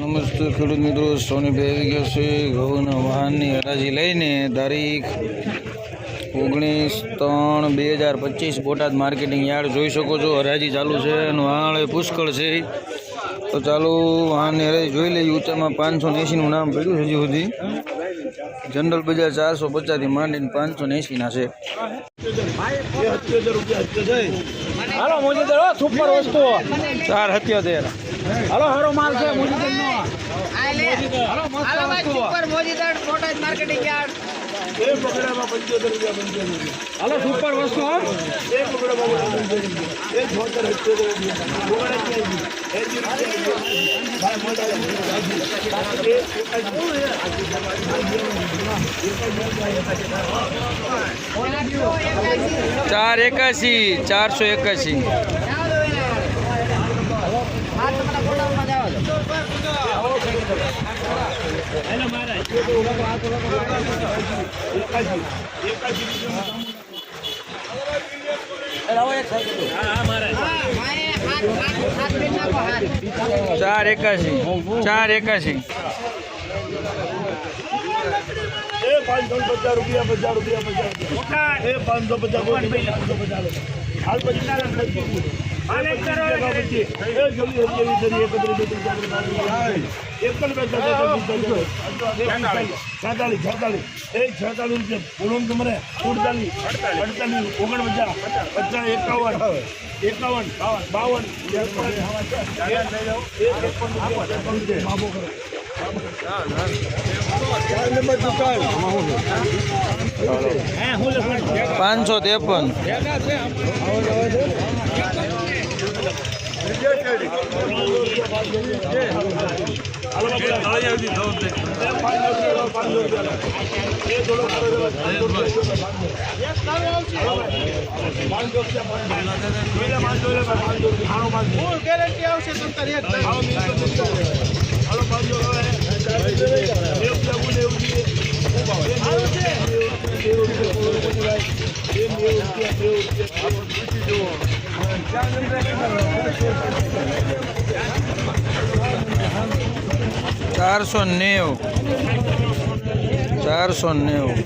નમસ્તે ખેડૂત મિત્રો સોની ભાઈ ગયો છે ઘઉંના વાહનની હરાજી લઈને તારીખ ઓગણીસ ત્રણ બે હજાર પચીસ બોટાદ માર્કેટિંગ યાર્ડ જોઈ શકો છો. હરાજી ચાલુ છે અને વાહણ પુષ્કળ છે. તો ચાલુ વાહનની હરાજી જોઈ લઈએ. ઉત્તરમાં પાંચસો ને એંશીનું નામ પડ્યું છે હજી સુધી. જનરલ બજાર ચારસો પચાસથી માંડીને પાંચસો ને એંશીના છે. ચાર સત્યોતેર હાલો હારો માલ છે આલે હાલો ભાઈ સુપર હાલો વસ્તુ હો. ચાર એકાશી ચારસો એકાશી. ચાર એકાશી ચાર એકાશી. એ પાંચસો પચાસ રૂપિયા. પચાસ રૂપિયા પચાસ રૂપિયા એ પાંચસો પચાસ પાંચસો પચાસ હાલ પછી એક છેતાલીસ છેતાલીસ એ છેતાલીસ રૂપિયા બોલું તમારે? સુડતાલીસ. અડતાલીસ. ઓગણપચાસ. પચાસ એકાવન. એકાવન બાવન. પાંચસો ત્રેપન. ગેરંટી આવશે હાલો પાંચસો ચારસો નેવું. ચારસો નેવું.